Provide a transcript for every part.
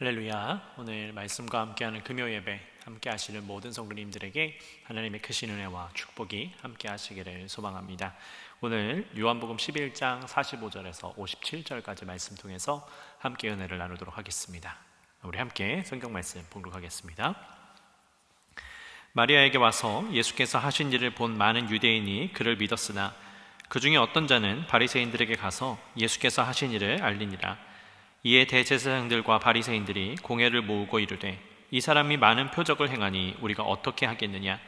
할렐루야. 오늘 말씀과 함께하는 금요 예배 함께 하시는 모든 성도님들에게 하나님의 크신 은혜와 축복이 함께 하시기를 소망합니다. 오늘 요한복음 11장 45절에서 57절까지 말씀 통해서 함께 은혜를 나누도록 하겠습니다. 우리 함께 성경 말씀 봉독하겠습니다. 마리아에게 와서 예수께서 하신 일을 본 많은 유대인이 그를 믿었으나 그 중에 어떤 자는 바리새인들에게 가서 예수께서 하신 일을 알리니라. 이에 대제사장들과 바리새인들이 공회를 모으고 이르되 이 사람이 많은 표적을 행하니 우리가 어떻게 하겠느냐?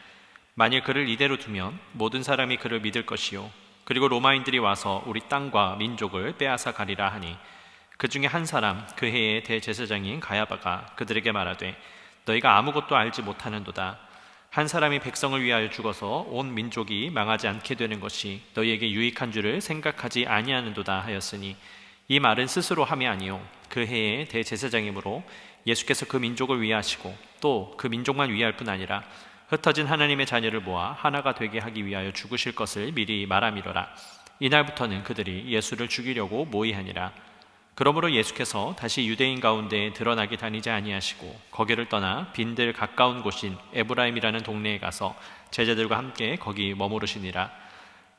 만일 그를 이대로 두면 모든 사람이 그를 믿을 것이요. 그리고 로마인들이 와서 우리 땅과 민족을 빼앗아 가리라 하니 그 중에 한 사람 그 해의 대제사장인 가야바가 그들에게 말하되 너희가 아무것도 알지 못하는도다. 한 사람이 백성을 위하여 죽어서 온 민족이 망하지 않게 되는 것이 너희에게 유익한 줄을 생각하지 아니하는도다 하였으니 이 말은 스스로 함이 아니요. 그 해의 대제사장이므로 예수께서 그 민족을 위하시고 또 그 민족만 위할 뿐 아니라 흩어진 하나님의 자녀를 모아 하나가 되게 하기 위하여 죽으실 것을 미리 말함이로라. 이날부터는 그들이 예수를 죽이려고 모의하니라. 그러므로 예수께서 다시 유대인 가운데 드러나게 다니지 아니하시고 거기를 떠나 빈들 가까운 곳인 에브라임이라는 동네에 가서 제자들과 함께 거기 머무르시니라.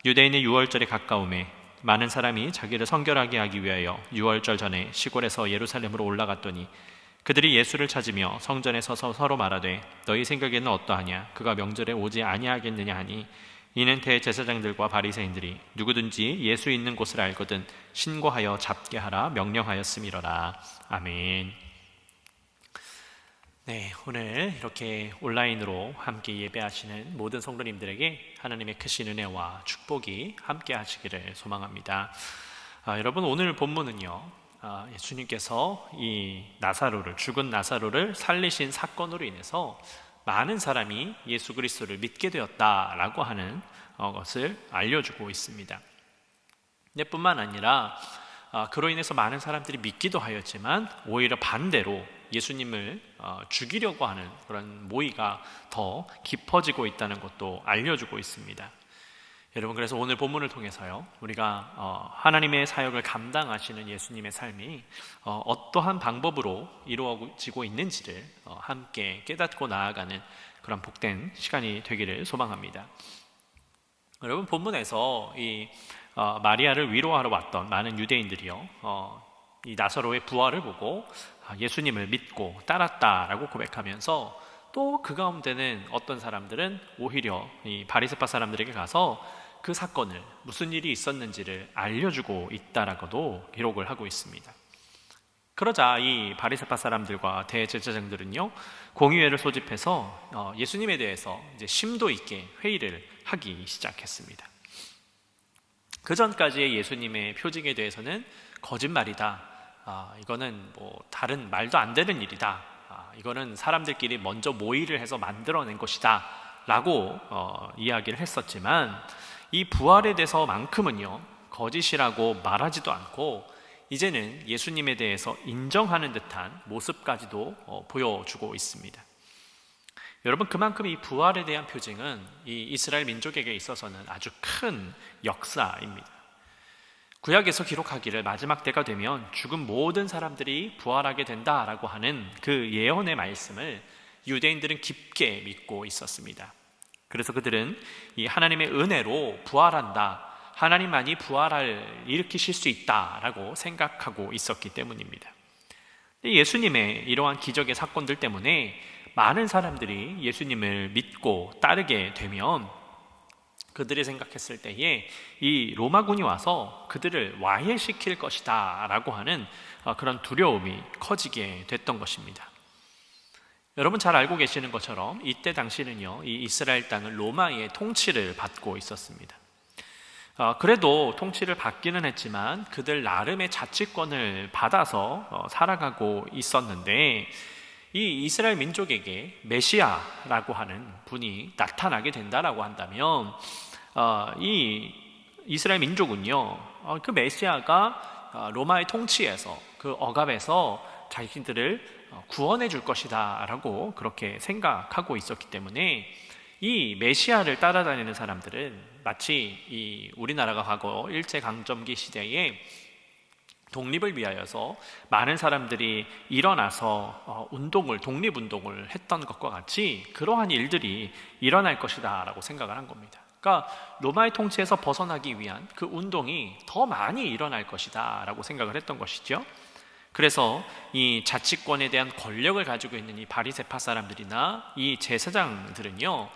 유대인의 유월절에 가까움에 많은 사람이 자기를 성결하게 하기 위하여 유월절 전에 시골에서 예루살렘으로 올라갔더니 그들이 예수를 찾으며 성전에 서서 서로 말하되 너희 생각에는 어떠하냐? 그가 명절에 오지 아니하겠느냐? 하니 이는 대제사장들과 바리새인들이 누구든지 예수 있는 곳을 알거든 신고하여 잡게 하라 명령하였음이로라. 아멘. 네, 오늘 이렇게 온라인으로 함께 예배하시는 모든 성도님들에게 하나님의 크신 은혜와 축복이 함께 하시기를 소망합니다. 아, 여러분 오늘 본문은요. 아, 예수님께서 이 나사로를 죽은 나사로를 살리신 사건으로 인해서 많은 사람이 예수 그리스도를 믿게 되었다라고 하는 어, 것을 알려주고 있습니다. 뿐만 아니라 아, 그로 인해서 많은 사람들이 믿기도 하였지만 오히려 반대로 예수님을 어, 죽이려고 하는 그런 모의가 더 깊어지고 있다는 것도 알려주고 있습니다. 여러분 그래서 오늘 본문을 통해서요 우리가 어, 하나님의 사역을 감당하시는 예수님의 삶이 어, 어떠한 방법으로 이루어지고 있는지를 함께 깨닫고 나아가는 그런 복된 시간이 되기를 소망합니다. 여러분 본문에서 이 마리아를 위로하러 왔던 많은 유대인들이요 이 나사로의 부활을 보고 아, 예수님을 믿고 따랐다라고 고백하면서 또 그 가운데는 어떤 사람들은 오히려 이 바리새파 사람들에게 가서 그 사건을 무슨 일이 있었는지를 알려주고 있다라고도 기록을 하고 있습니다. 그러자 이 바리새파 사람들과 대제사장들은요 공의회를 소집해서 어, 예수님에 대해서 이제 심도 있게 회의를 하기 시작했습니다. 그 전까지의 예수님의 표징에 대해서는 거짓말이다. 아, 이거는 뭐 다른 말도 안 되는 일이다. 아, 이거는 사람들끼리 먼저 모의를 해서 만들어낸 것이다. 라고 어, 이야기를 했었지만 이 부활에 대해서만큼은요, 거짓이라고 말하지도 않고 이제는 예수님에 대해서 인정하는 듯한 모습까지도 어, 보여주고 있습니다. 여러분 그만큼 이 부활에 대한 표징은 이 이스라엘 민족에게 있어서는 아주 큰 역사입니다. 구약에서 기록하기를 마지막 때가 되면 죽은 모든 사람들이 부활하게 된다라고 하는 그 예언의 말씀을 유대인들은 깊게 믿고 있었습니다. 그래서 그들은 이 하나님의 은혜로 부활한다. 하나님만이 부활을 일으키실 수 있다라고 생각하고 있었기 때문입니다. 예수님의 이러한 기적의 사건들 때문에 많은 사람들이 예수님을 믿고 따르게 되면 그들이 생각했을 때에 이 로마군이 와서 그들을 와해시킬 것이다 라고 하는 어, 그런 두려움이 커지게 됐던 것입니다. 여러분 잘 알고 계시는 것처럼 이때 당시는요, 이 이스라엘 땅은 로마의 통치를 받고 있었습니다. 어, 그래도 통치를 받기는 했지만 그들 나름의 자치권을 받아서 어, 살아가고 있었는데 이 이스라엘 민족에게 메시아라고 하는 분이 나타나게 된다라고 한다면 어, 이 이스라엘 민족은요 어, 그 메시아가 어, 로마의 통치에서 그 억압에서 자신들을 어, 구원해 줄 것이다라고 그렇게 생각하고 있었기 때문에 이 메시아를 따라다니는 사람들은 마치 이 우리나라가 과거 일제 강점기 시대에 독립을 위하여서 많은 사람들이 일어나서 어, 운동을 독립 운동을 했던 것과 같이 그러한 일들이 일어날 것이다라고 생각을 한 겁니다. 그러니까 로마의 통치에서 벗어나기 위한 그 운동이 더 많이 일어날 것이다라고 생각을 했던 것이죠. 그래서 이 자치권에 대한 권력을 가지고 있는 이 바리세파 사람들이나 이 제사장들은요,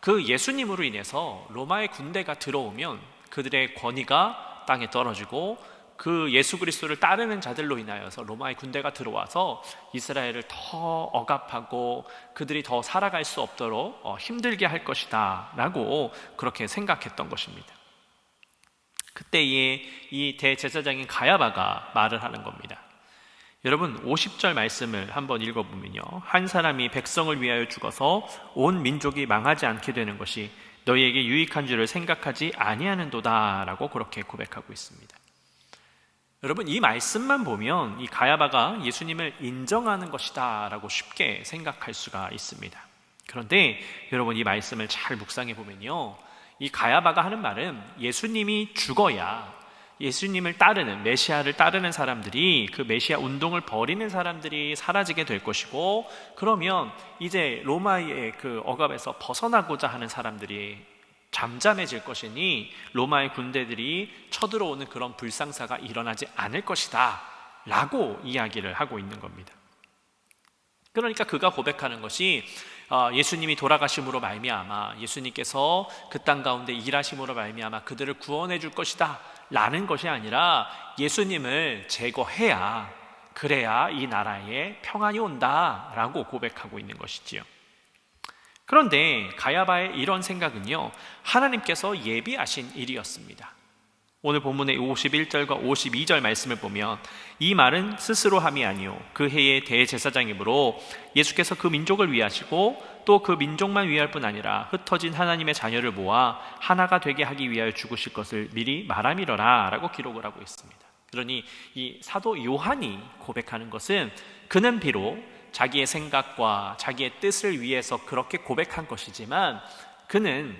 그 예수님으로 인해서 로마의 군대가 들어오면 그들의 권위가 땅에 떨어지고 그 예수 그리스도를 따르는 자들로 인하여서 로마의 군대가 들어와서 이스라엘을 더 억압하고 그들이 더 살아갈 수 없도록 어, 힘들게 할 것이다라고 그렇게 생각했던 것입니다. 그때에 이 대제사장인 가야바가 말을 하는 겁니다. 여러분 50절 말씀을 한번 읽어보면요. 한 사람이 백성을 위하여 죽어서 온 민족이 망하지 않게 되는 것이 너희에게 유익한 줄을 생각하지 아니하는도다라고 그렇게 고백하고 있습니다. 여러분 이 말씀만 보면 이 가야바가 예수님을 인정하는 것이다라고 쉽게 생각할 수가 있습니다. 그런데 여러분 이 말씀을 잘 묵상해 보면요. 이 가야바가 하는 말은 예수님이 죽어야 예수님을 따르는 메시아를 따르는 사람들이 그 메시아 운동을 벌이는 사람들이 사라지게 될 것이고 그러면 이제 로마의 그 억압에서 벗어나고자 하는 사람들이 잠잠해질 것이니 로마의 군대들이 쳐들어오는 그런 불상사가 일어나지 않을 것이다 라고 이야기를 하고 있는 겁니다. 그러니까 그가 고백하는 것이 어, 예수님이 돌아가심으로 말미암아 예수님께서 그 땅 가운데 일하심으로 말미암아 그들을 구원해 줄 것이다 라는 것이 아니라 예수님을 제거해야 그래야 이 나라에 평안이 온다 라고 고백하고 있는 것이지요 그런데 가야바의 이런 생각은요, 하나님께서 예비하신 일이었습니다. 오늘 본문의 51절과 52절 말씀을 보면 이 말은 스스로 함이 아니요 그 해의 대제사장이므로 예수께서 그 민족을 위하시고 또 그 민족만 위할 뿐 아니라 흩어진 하나님의 자녀를 모아 하나가 되게 하기 위하여 죽으실 것을 미리 말함이러라라고 기록을 하고 있습니다. 그러니 이 사도 요한이 고백하는 것은 그는 비록 자기의 생각과 자기의 뜻을 위해서 그렇게 고백한 것이지만 그는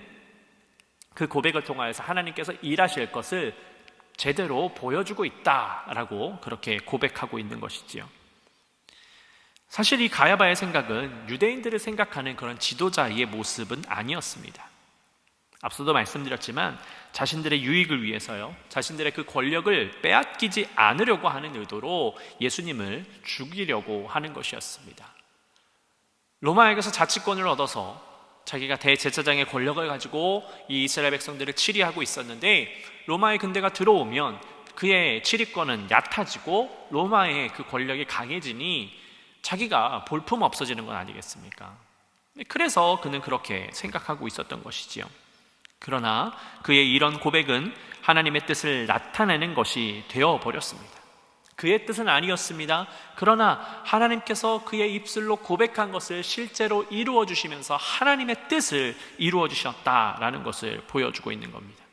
그 고백을 통하여서 하나님께서 일하실 것을 제대로 보여주고 있다라고 그렇게 고백하고 있는 것이지요. 사실 이 가야바의 생각은 유대인들을 생각하는 그런 지도자의 모습은 아니었습니다. 앞서도 말씀드렸지만 자신들의 유익을 위해서요, 자신들의 그 권력을 빼앗기지 않으려고 하는 의도로 예수님을 죽이려고 하는 것이었습니다. 로마에게서 자치권을 얻어서 자기가 대제사장의 권력을 가지고 이 이스라엘 백성들을 치리하고 있었는데 로마의 군대가 들어오면 그의 치리권은 얕아지고 로마의 그 권력이 강해지니 자기가 볼품 없어지는 건 아니겠습니까? 그래서 그는 그렇게 생각하고 있었던 것이지요. 그러나 그의 이런 고백은 하나님의 뜻을 나타내는 것이 되어 버렸습니다. 그의 뜻은 아니었습니다. 그러나 하나님께서 그의 입술로 고백한 것을 실제로 이루어 주시면서 하나님의 뜻을 이루어 주셨다라는 것을 보여주고 있는 겁니다.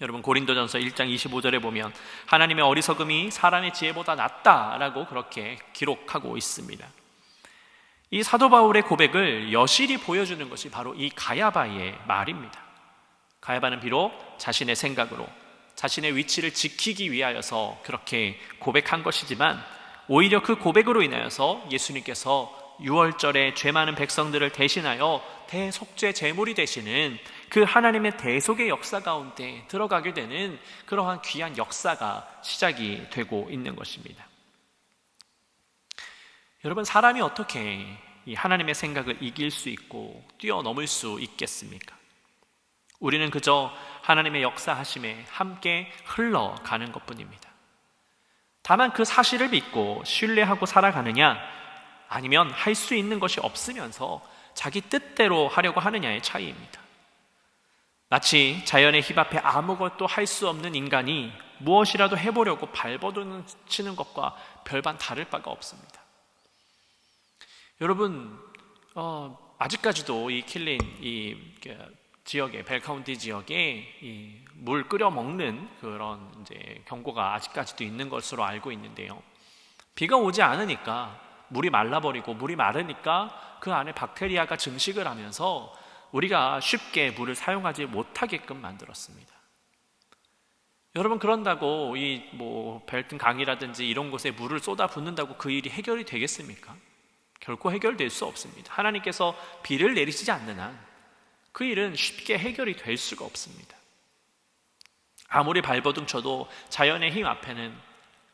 여러분 고린도전서 1장 25절에 보면 하나님의 어리석음이 사람의 지혜보다 낫다라고 그렇게 기록하고 있습니다. 이 사도 바울의 고백을 여실히 보여주는 것이 바로 이 가야바의 말입니다. 가야바는 비록 자신의 생각으로 자신의 위치를 지키기 위하여서 그렇게 고백한 것이지만 오히려 그 고백으로 인하여서 예수님께서 6월절에 죄 많은 백성들을 대신하여 대속죄 제물이 되시는 그 하나님의 대속의 역사 가운데 들어가게 되는 그러한 귀한 역사가 시작이 되고 있는 것입니다. 여러분 사람이 어떻게 이 하나님의 생각을 이길 수 있고 뛰어넘을 수 있겠습니까? 우리는 그저 하나님의 역사하심에 함께 흘러가는 것뿐입니다. 다만 그 사실을 믿고 신뢰하고 살아가느냐 아니면 할 수 있는 것이 없으면서 자기 뜻대로 하려고 하느냐의 차이입니다. 마치 자연의 힘 앞에 아무것도 할 수 없는 인간이 무엇이라도 해보려고 발버둥 치는 것과 별반 다를 바가 없습니다. 여러분 어, 아직까지도 이 킬린 이그 지역에 벨 카운티 지역에 물 끓여 먹는 그런 이제 경고가 아직까지도 있는 것으로 알고 있는데요. 비가 오지 않으니까 물이 말라버리고 물이 마르니까 그 안에 박테리아가 증식을 하면서 우리가 쉽게 물을 사용하지 못하게끔 만들었습니다. 여러분 그런다고 이 뭐 벨튼 강이라든지 이런 곳에 물을 쏟아 붓는다고 그 일이 해결이 되겠습니까? 결코 해결될 수 없습니다. 하나님께서 비를 내리시지 않는 한 그 일은 쉽게 해결이 될 수가 없습니다. 아무리 발버둥 쳐도 자연의 힘 앞에는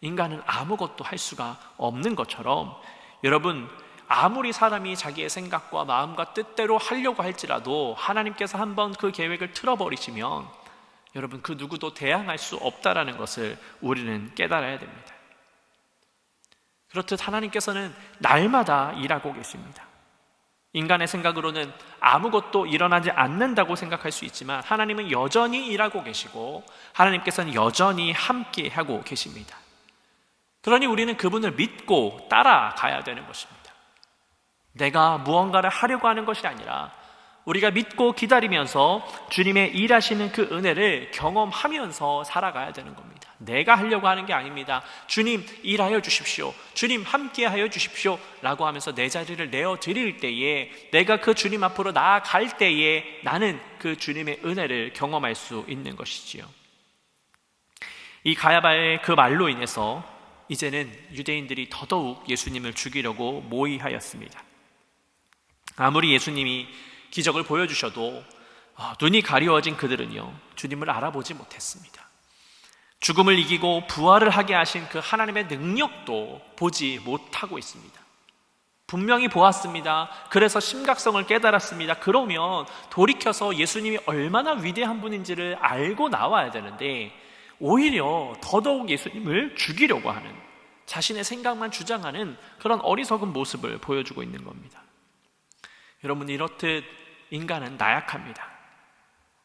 인간은 아무것도 할 수가 없는 것처럼 여러분 아무리 사람이 자기의 생각과 마음과 뜻대로 하려고 할지라도 하나님께서 한번 그 계획을 틀어버리시면 여러분 그 누구도 대항할 수 없다라는 것을 우리는 깨달아야 됩니다. 그렇듯 하나님께서는 날마다 일하고 계십니다. 인간의 생각으로는 아무것도 일어나지 않는다고 생각할 수 있지만 하나님은 여전히 일하고 계시고 하나님께서는 여전히 함께 하고 계십니다. 그러니 우리는 그분을 믿고 따라가야 되는 것입니다. 내가 무언가를 하려고 하는 것이 아니라 우리가 믿고 기다리면서 주님의 일하시는 그 은혜를 경험하면서 살아가야 되는 겁니다. 내가 하려고 하는 게 아닙니다. 주님 일하여 주십시오. 주님 함께 하여 주십시오. 라고 하면서 내 자리를 내어 드릴 때에 내가 그 주님 앞으로 나아갈 때에 나는 그 주님의 은혜를 경험할 수 있는 것이지요. 이 가야바의 그 말로 인해서 이제는 유대인들이 더더욱 예수님을 죽이려고 모의하였습니다. 아무리 예수님이 기적을 보여주셔도 아, 눈이 가리워진 그들은요 주님을 알아보지 못했습니다. 죽음을 이기고 부활을 하게 하신 그 하나님의 능력도 보지 못하고 있습니다. 분명히 보았습니다. 그래서 심각성을 깨달았습니다. 그러면 돌이켜서 예수님이 얼마나 위대한 분인지를 알고 나와야 되는데 오히려 더더욱 예수님을 죽이려고 하는 자신의 생각만 주장하는 그런 어리석은 모습을 보여주고 있는 겁니다. 여러분 이렇듯 인간은 나약합니다.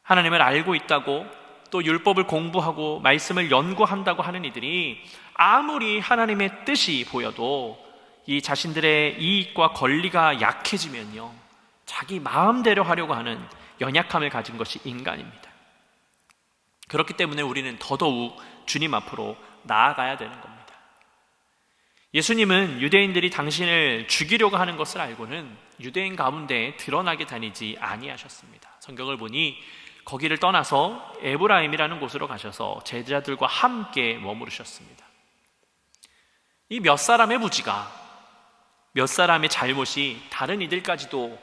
하나님을 알고 있다고 또 율법을 공부하고 말씀을 연구한다고 하는 이들이 아무리 하나님의 뜻이 보여도 이 자신들의 이익과 권리가 약해지면요. 자기 마음대로 하려고 하는 연약함을 가진 것이 인간입니다. 그렇기 때문에 우리는 더더욱 주님 앞으로 나아가야 되는 겁니다. 예수님은 유대인들이 당신을 죽이려고 하는 것을 알고는 유대인 가운데 드러나게 다니지 아니하셨습니다. 성경을 보니 거기를 떠나서 에브라임이라는 곳으로 가셔서 제자들과 함께 머무르셨습니다. 이 몇 사람의 부지가 몇 사람의 잘못이 다른 이들까지도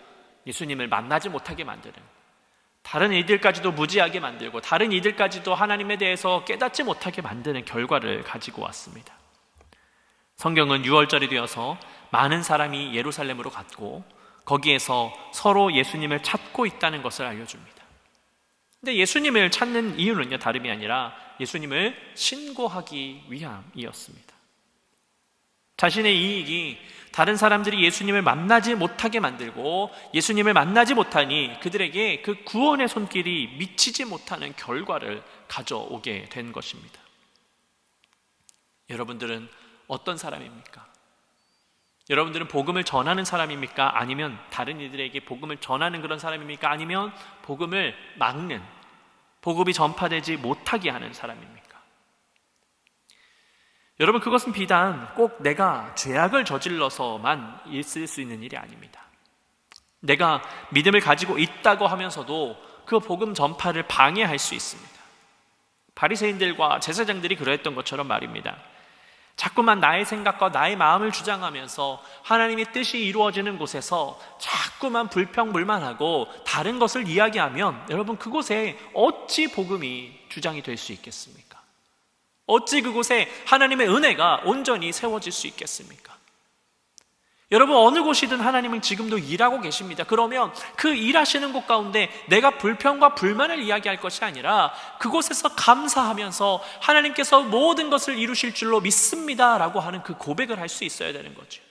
예수님을 만나지 못하게 만드는 다른 이들까지도 무지하게 만들고 다른 이들까지도 하나님에 대해서 깨닫지 못하게 만드는 결과를 가지고 왔습니다. 성경은 6월절이 되어서 많은 사람이 예루살렘으로 갔고 거기에서 서로 예수님을 찾고 있다는 것을 알려줍니다. 근데 예수님을 찾는 이유는요, 다름이 아니라 예수님을 신고하기 위함이었습니다. 자신의 이익이 다른 사람들이 예수님을 만나지 못하게 만들고 예수님을 만나지 못하니 그들에게 그 구원의 손길이 미치지 못하는 결과를 가져오게 된 것입니다. 여러분들은 어떤 사람입니까? 여러분들은 복음을 전하는 사람입니까? 아니면 다른 이들에게 복음을 전하는 그런 사람입니까? 아니면 복음을 막는, 복음이 전파되지 못하게 하는 사람입니까? 여러분, 그것은 비단 꼭 내가 죄악을 저질러서만 있을 수 있는 일이 아닙니다. 내가 믿음을 가지고 있다고 하면서도 그 복음 전파를 방해할 수 있습니다. 바리새인들과 제사장들이 그러했던 것처럼 말입니다. 자꾸만 나의 생각과 나의 마음을 주장하면서 하나님의 뜻이 이루어지는 곳에서 자꾸만 불평불만하고 다른 것을 이야기하면 여러분 그곳에 어찌 복음이 주장이 될 수 있겠습니까? 어찌 그곳에 하나님의 은혜가 온전히 세워질 수 있겠습니까? 여러분 어느 곳이든 하나님은 지금도 일하고 계십니다. 그러면 그 일하시는 곳 가운데 내가 불평과 불만을 이야기할 것이 아니라 그곳에서 감사하면서 하나님께서 모든 것을 이루실 줄로 믿습니다라고 하는 그 고백을 할 수 있어야 되는 거죠.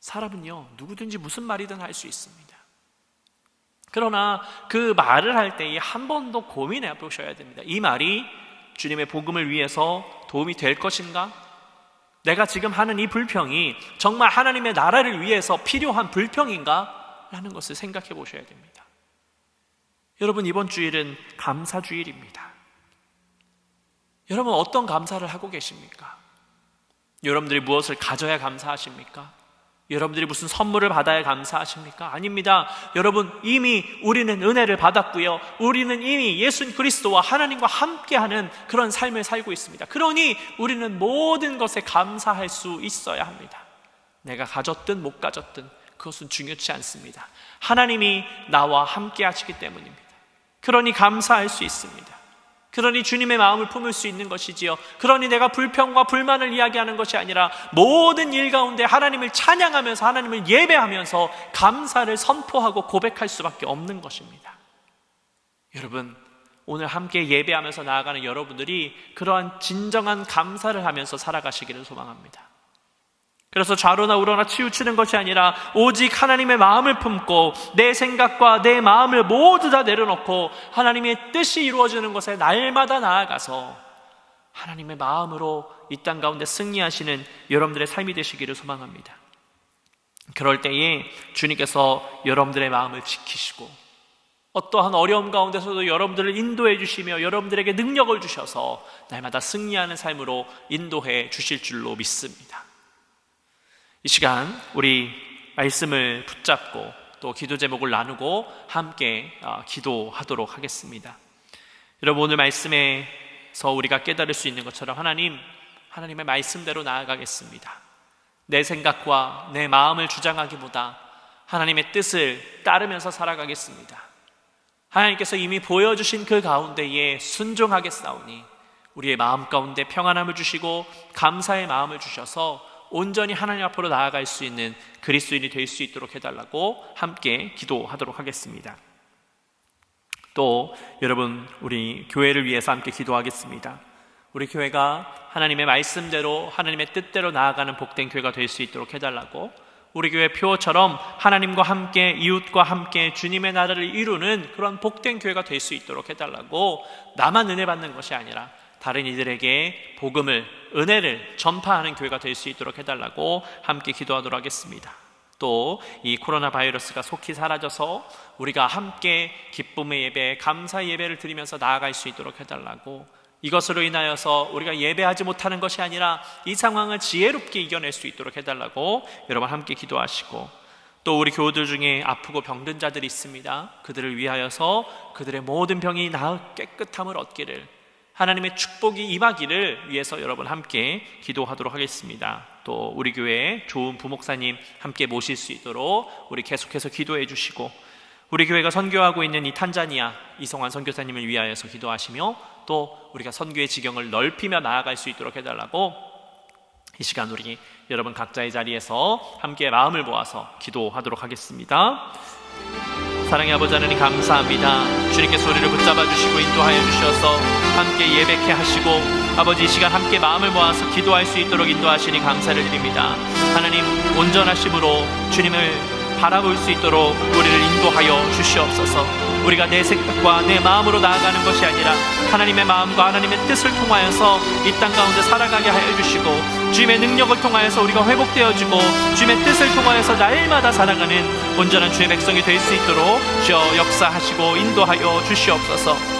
사람은요 누구든지 무슨 말이든 할 수 있습니다. 그러나 그 말을 할 때에 한 번 더 고민해 보셔야 됩니다. 이 말이 주님의 복음을 위해서 도움이 될 것인가? 내가 지금 하는 이 불평이 정말 하나님의 나라를 위해서 필요한 불평인가? 라는 것을 생각해 보셔야 됩니다. 여러분, 이번 주일은 감사 주일입니다. 여러분, 어떤 감사를 하고 계십니까? 여러분들이 무엇을 가져야 감사하십니까? 여러분들이 무슨 선물을 받아야 감사하십니까? 아닙니다. 여러분, 이미 우리는 은혜를 받았고요. 우리는 이미 예수 그리스도와 하나님과 함께하는 그런 삶을 살고 있습니다. 그러니 우리는 모든 것에 감사할 수 있어야 합니다. 내가 가졌든 못 가졌든 그것은 중요치 않습니다. 하나님이 나와 함께 하시기 때문입니다. 그러니 감사할 수 있습니다. 그러니 주님의 마음을 품을 수 있는 것이지요. 그러니 내가 불평과 불만을 이야기하는 것이 아니라 모든 일 가운데 하나님을 찬양하면서 하나님을 예배하면서 감사를 선포하고 고백할 수밖에 없는 것입니다. 여러분, 오늘 함께 예배하면서 나아가는 여러분들이 그러한 진정한 감사를 하면서 살아가시기를 소망합니다. 그래서 좌로나 우로나 치우치는 것이 아니라 오직 하나님의 마음을 품고 내 생각과 내 마음을 모두 다 내려놓고 하나님의 뜻이 이루어지는 것에 날마다 나아가서 하나님의 마음으로 이 땅 가운데 승리하시는 여러분들의 삶이 되시기를 소망합니다. 그럴 때에 주님께서 여러분들의 마음을 지키시고 어떠한 어려움 가운데서도 여러분들을 인도해 주시며 여러분들에게 능력을 주셔서 날마다 승리하는 삶으로 인도해 주실 줄로 믿습니다. 이 시간 우리 말씀을 붙잡고 또 기도 제목을 나누고 함께 어, 기도하도록 하겠습니다. 여러분 오늘 말씀에서 우리가 깨달을 수 있는 것처럼 하나님 하나님의 말씀대로 나아가겠습니다. 내 생각과 내 마음을 주장하기보다 하나님의 뜻을 따르면서 살아가겠습니다. 하나님께서 이미 보여주신 그 가운데에 순종하게 싸우니 우리의 마음 가운데 평안함을 주시고 감사의 마음을 주셔서 온전히 하나님 앞으로 나아갈 수 있는 그리스도인이 될 수 있도록 해달라고 함께 기도하도록 하겠습니다. 또 여러분 우리 교회를 위해서 함께 기도하겠습니다. 우리 교회가 하나님의 말씀대로 하나님의 뜻대로 나아가는 복된 교회가 될 수 있도록 해달라고 우리 교회 표처럼 하나님과 함께 이웃과 함께 주님의 나라를 이루는 그런 복된 교회가 될 수 있도록 해달라고 나만 은혜 받는 것이 아니라 다른 이들에게 복음을 은혜를 전파하는 교회가 될 수 있도록 해달라고 함께 기도하도록 하겠습니다. 또 이 코로나 바이러스가 속히 사라져서 우리가 함께 기쁨의 예배, 감사 예배를 드리면서 나아갈 수 있도록 해달라고 이것으로 인하여서 우리가 예배하지 못하는 것이 아니라 이 상황을 지혜롭게 이겨낼 수 있도록 해달라고 여러분 함께 기도하시고 또 우리 교우들 중에 아프고 병든 자들이 있습니다. 그들을 위하여서 그들의 모든 병이 나아 깨끗함을 얻기를 하나님의 축복이 임하기를 위해서 여러분 함께 기도하도록 하겠습니다. 또 우리 교회 좋은 부목사님 함께 모실 수 있도록 우리 계속해서 기도해 주시고 우리 교회가 선교하고 있는 이 탄자니아 이성환 선교사님을 위하여서 기도하시며 또 우리가 선교의 지경을 넓히며 나아갈 수 있도록 해달라고 이 시간 우리 여러분 각자의 자리에서 함께 마음을 모아서 기도하도록 하겠습니다. 사랑의 아버지 하나님 감사합니다. 주님께서 우리를 붙잡아 주시고 인도하여 주셔서 함께 예배케 하시고 아버지 이 시간 함께 마음을 모아서 기도할 수 있도록 인도하시니 감사를 드립니다. 하나님 온전하심으로 주님을 바라볼 수 있도록 우리를 인도하여 주시옵소서. 우리가 내 생각과 내 마음으로 나아가는 것이 아니라 하나님의 마음과 하나님의 뜻을 통하여서 이 땅 가운데 살아가게 하여 주시고 주님의 능력을 통하여서 우리가 회복되어지고 주님의 뜻을 통하여서 날마다 살아가는 온전한 주의 백성이 될 수 있도록 주여 역사하시고 인도하여 주시옵소서.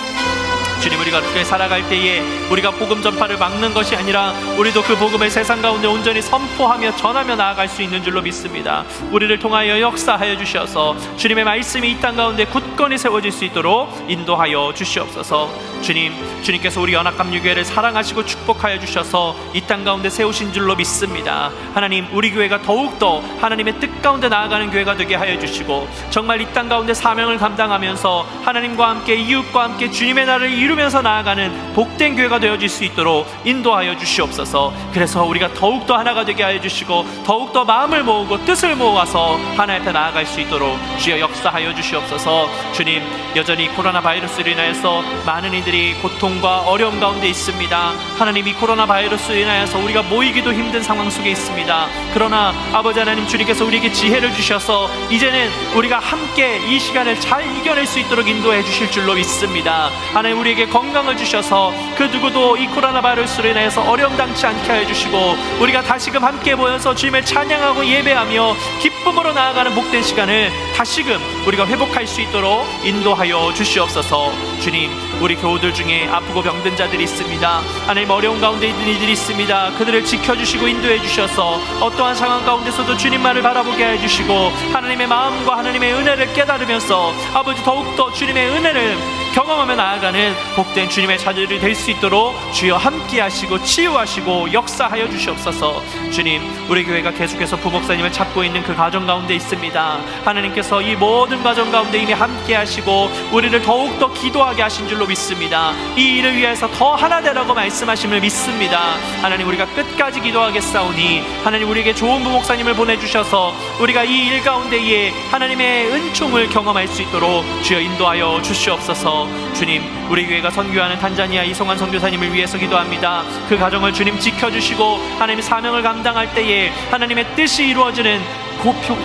주님 우리가 그렇게 살아갈 때에 우리가 복음 전파를 막는 것이 아니라 우리도 그 복음을 세상 가운데 온전히 선포하며 전하며 나아갈 수 있는 줄로 믿습니다. 우리를 통하여 역사하여 주셔서 주님의 말씀이 이 땅 가운데 굳건히 세워질 수 있도록 인도하여 주시옵소서. 주님, 주님께서 우리 연합감 유교회를 사랑하시고 축복하여 주셔서 이 땅 가운데 세우신 줄로 믿습니다. 하나님, 우리 교회가 더욱더 하나님의 뜻 가운데 나아가는 교회가 되게 하여 주시고 정말 이 땅 가운데 사명을 감당하면서 하나님과 함께 이웃과 함께 주님의 나라를 이루 면서 나아가는 복된 교회가 되어질 수 있도록 인도하여 주시옵소서. 그래서 우리가 더욱더 하나가 되게 하여 주시고 더욱더 마음을 모으고 뜻을 모아서 하나님 앞에 나아갈 수 있도록 주여 역사하여 주시옵소서. 주님, 여전히 코로나 바이러스로 인하여서 많은 이들이 고통과 어려움 가운데 있습니다. 하나님 이 코로나 바이러스로 인하여서 우리가 모이기도 힘든 상황 속에 있습니다. 그러나 아버지 하나님 주님께서 우리에게 지혜를 주셔서 이제는 우리가 함께 이 시간을 잘 이겨낼 수 있도록 인도해 주실 줄로 믿습니다. 하나님 우리 에게 건강을 주셔서 그 누구도 이 코로나 바이러스로 인하여서 어려움 당치 않게 해 주시고 우리가 다시금 함께 모여서 주님을 찬양하고 예배하며 기쁨으로 나아가는 복된 시간을 다시금 우리가 회복할 수 있도록 인도하여 주시옵소서. 주님, 우리 교우들 중에 아프고 병든 자들이 있습니다. 하나님 어려운 가운데 있는 이들이 있습니다. 그들을 지켜주시고 인도해 주셔서 어떠한 상황 가운데서도 주님만을 바라보게 해 주시고 하나님의 마음과 하나님의 은혜를 깨달으면서 아버지 더욱더 주님의 은혜를 경험하며 나아가는 복된 주님의 자녀들이 될 수 있도록 주여 함께 하시고 치유하시고 역사하여 주시옵소서. 주님 우리 교회가 계속해서 부목사님을 찾고 있는 그 가정 가운데 있습니다. 하나님께서 이 모든 가정 가운데 이미 함께 하시고 우리를 더욱더 기도하게 하신 줄로 믿습니다. 이 일을 위해서 더 하나 되라고 말씀하심을 믿습니다. 하나님 우리가 끝까지 기도하겠사오니 하나님 우리에게 좋은 부목사님을 보내주셔서 우리가 이 일 가운데에 하나님의 은총을 경험할 수 있도록 주여 인도하여 주시옵소서 주님 우리 교회가 선교하는 탄자니아 이성환 선교사님을 위해서 기도합니다. 그 가정을 주님 지켜주시고 하나님의 사명을 감당할 때에 하나님의 뜻이 이루어지는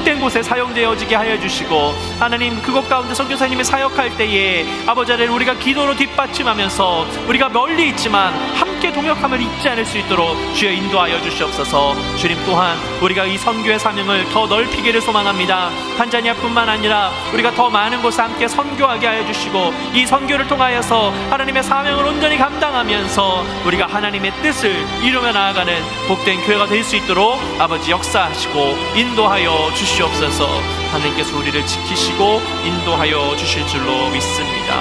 된 곳에 사용되어지게 하여 주시고 하나님 그곳 가운데 선교사님이 사역할 때에 아버지 하나님 우리가 기도로 뒷받침하면서 우리가 멀리 있지만 함께 동역함을 잊지 않을 수 있도록 주여 인도하여 주시옵소서. 주님 또한 우리가 이 선교의 사명을 더 넓히기를 소망합니다. 탄자니아뿐만 아니라 우리가 더 많은 곳에 함께 선교하게 하여 주시고 이 선교를 통하여서 하나님의 사명을 온전히 감당하면서 우리가 하나님의 뜻을 이루며 나아가는 복된 교회가 될 수 있도록 아버지 역사하시고 인도하여 주시옵소서 하나님께서 우리를 지키시고 인도하여 주실 줄로 믿습니다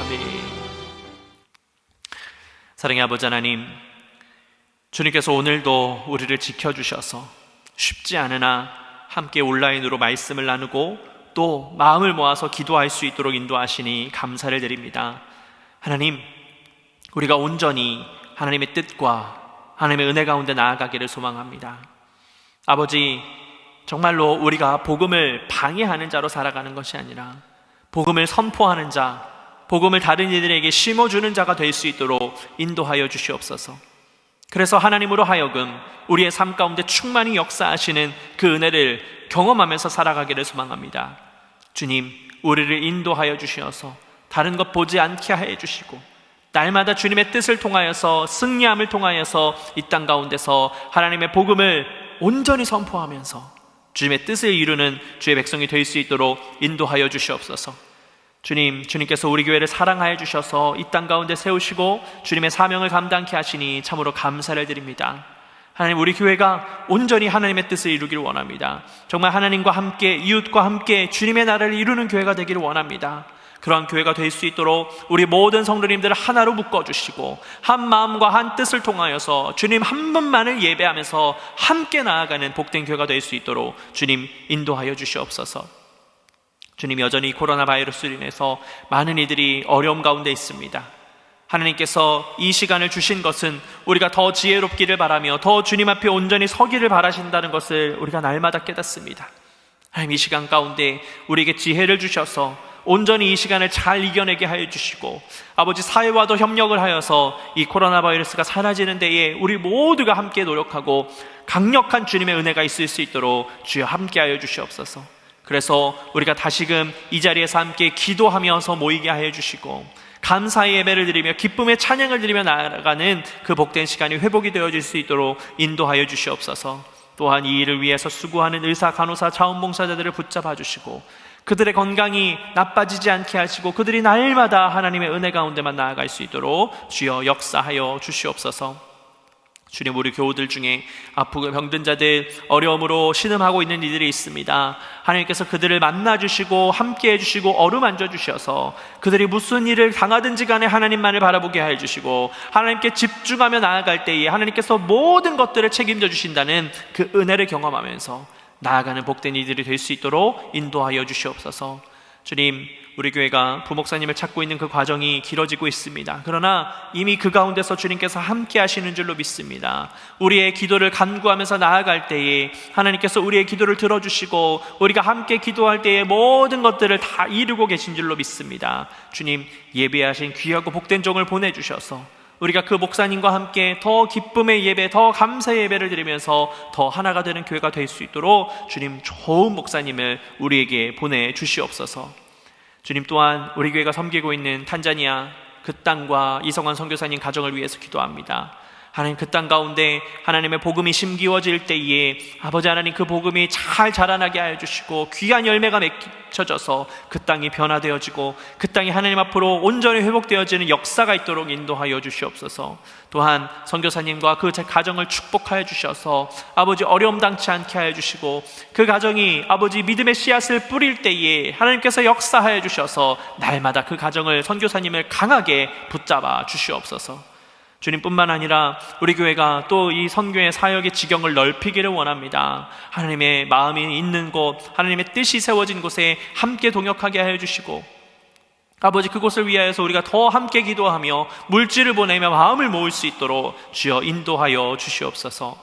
아멘 사랑의 아버지 하나님 주님께서 오늘도 우리를 지켜주셔서 쉽지 않으나 함께 온라인으로 말씀을 나누고 또 마음을 모아서 기도할 수 있도록 인도하시니 감사를 드립니다. 하나님, 우리가 온전히 하나님의 뜻과 하나님의 은혜 가운데 나아가기를 소망합니다. 아버지, 정말로 우리가 복음을 방해하는 자로 살아가는 것이 아니라 복음을 선포하는 자, 복음을 다른 이들에게 심어주는 자가 될 수 있도록 인도하여 주시옵소서. 그래서 하나님으로 하여금 우리의 삶 가운데 충만히 역사하시는 그 은혜를 경험하면서 살아가기를 소망합니다. 주님, 우리를 인도하여 주시어서 다른 것 보지 않게 해 주시고 날마다 주님의 뜻을 통하여서 승리함을 통하여서 이 땅 가운데서 하나님의 복음을 온전히 선포하면서 주님의 뜻을 이루는 주의 백성이 될 수 있도록 인도하여 주시옵소서. 주님, 주님께서 우리 교회를 사랑하여 주셔서 이 땅 가운데 세우시고 주님의 사명을 감당케 하시니 참으로 감사를 드립니다. 하나님, 우리 교회가 온전히 하나님의 뜻을 이루기를 원합니다. 정말 하나님과 함께, 이웃과 함께 주님의 나라를 이루는 교회가 되기를 원합니다. 그러한 교회가 될 수 있도록 우리 모든 성도님들을 하나로 묶어주시고 한 마음과 한 뜻을 통하여서 주님 한 분만을 예배하면서 함께 나아가는 복된 교회가 될 수 있도록 주님 인도하여 주시옵소서. 주님 여전히 코로나 바이러스로 인해서 많은 이들이 어려움 가운데 있습니다. 하나님께서 이 시간을 주신 것은 우리가 더 지혜롭기를 바라며 더 주님 앞에 온전히 서기를 바라신다는 것을 우리가 날마다 깨닫습니다. 하나님 이 시간 가운데 우리에게 지혜를 주셔서 온전히 이 시간을 잘 이겨내게 하여 주시고 아버지 사회와도 협력을 하여서 이 코로나 바이러스가 사라지는 데에 우리 모두가 함께 노력하고 강력한 주님의 은혜가 있을 수 있도록 주여 함께 하여 주시옵소서. 그래서 우리가 다시금 이 자리에서 함께 기도하면서 모이게 하여 주시고 감사의 예배를 드리며 기쁨의 찬양을 드리며 나아가는 그 복된 시간이 회복이 되어질 수 있도록 인도하여 주시옵소서. 또한 이 일을 위해서 수고하는 의사, 간호사, 자원봉사자들을 붙잡아 주시고 그들의 건강이 나빠지지 않게 하시고 그들이 날마다 하나님의 은혜 가운데만 나아갈 수 있도록 주여 역사하여 주시옵소서. 주님 우리 교우들 중에 아프고 병든 자들 어려움으로 신음하고 있는 이들이 있습니다. 하나님께서 그들을 만나 주시고 함께 해 주시고 어루만져 주셔서 그들이 무슨 일을 당하든지 간에 하나님만을 바라보게 해 주시고 하나님께 집중하며 나아갈 때에 하나님께서 모든 것들을 책임져 주신다는 그 은혜를 경험하면서 나아가는 복된 이들이 될 수 있도록 인도하여 주시옵소서. 주님, 우리 교회가 부목사님을 찾고 있는 그 과정이 길어지고 있습니다. 그러나 이미 그 가운데서 주님께서 함께 하시는 줄로 믿습니다. 우리의 기도를 간구하면서 나아갈 때에 하나님께서 우리의 기도를 들어주시고 우리가 함께 기도할 때에 모든 것들을 다 이루고 계신 줄로 믿습니다. 주님, 예배하신 귀하고 복된 종을 보내주셔서 우리가 그 목사님과 함께 더 기쁨의 예배, 더 감사의 예배를 드리면서 더 하나가 되는 교회가 될 수 있도록 주님 좋은 목사님을 우리에게 보내 주시옵소서. 주님 또한 우리 교회가 섬기고 있는 탄자니아 그 땅과 이성환 선교사님 가정을 위해서 기도합니다. 하나님 그 땅 가운데 하나님의 복음이 심기워질 때에 아버지 하나님 그 복음이 잘 자라나게 하여 주시고 귀한 열매가 맺혀져서 그 땅이 변화되어지고 그 땅이 하나님 앞으로 온전히 회복되어지는 역사가 있도록 인도하여 주시옵소서. 또한 선교사님과 그제 가정을 축복하여 주셔서 아버지 어려움 당치 않게 하여 주시고 그 가정이 아버지 믿음의 씨앗을 뿌릴 때에 하나님께서 역사하여 주셔서 날마다 그 가정을 선교사님을 강하게 붙잡아 주시옵소서. 주님뿐만 아니라 우리 교회가 또 이 선교의 사역의 지경을 넓히기를 원합니다. 하나님의 마음이 있는 곳, 하나님의 뜻이 세워진 곳에 함께 동역하게 하여 주시고 아버지 그곳을 위하여서 우리가 더 함께 기도하며 물질을 보내며 마음을 모을 수 있도록 주여 인도하여 주시옵소서.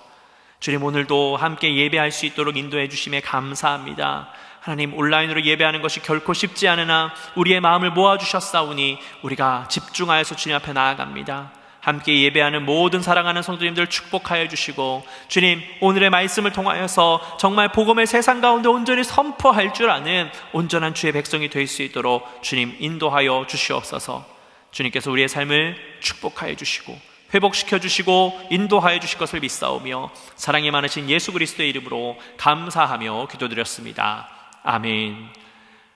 주님 오늘도 함께 예배할 수 있도록 인도해 주심에 감사합니다. 하나님 온라인으로 예배하는 것이 결코 쉽지 않으나 우리의 마음을 모아 주셨사오니 우리가 집중하여서 주님 앞에 나아갑니다. 함께 예배하는 모든 사랑하는 성도님들 축복하여 주시고 주님 오늘의 말씀을 통하여서 정말 복음을 세상 가운데 온전히 선포할 줄 아는 온전한 주의 백성이 될 수 있도록 주님 인도하여 주시옵소서. 주님께서 우리의 삶을 축복하여 주시고 회복시켜 주시고 인도하여 주실 것을 믿사오며 사랑이 많으신 예수 그리스도의 이름으로 감사하며 기도드렸습니다. 아멘.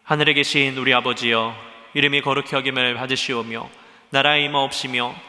하늘에 계신 우리 아버지여 이름이 거룩히 여김을 받으시오며 나라의 임하옵시며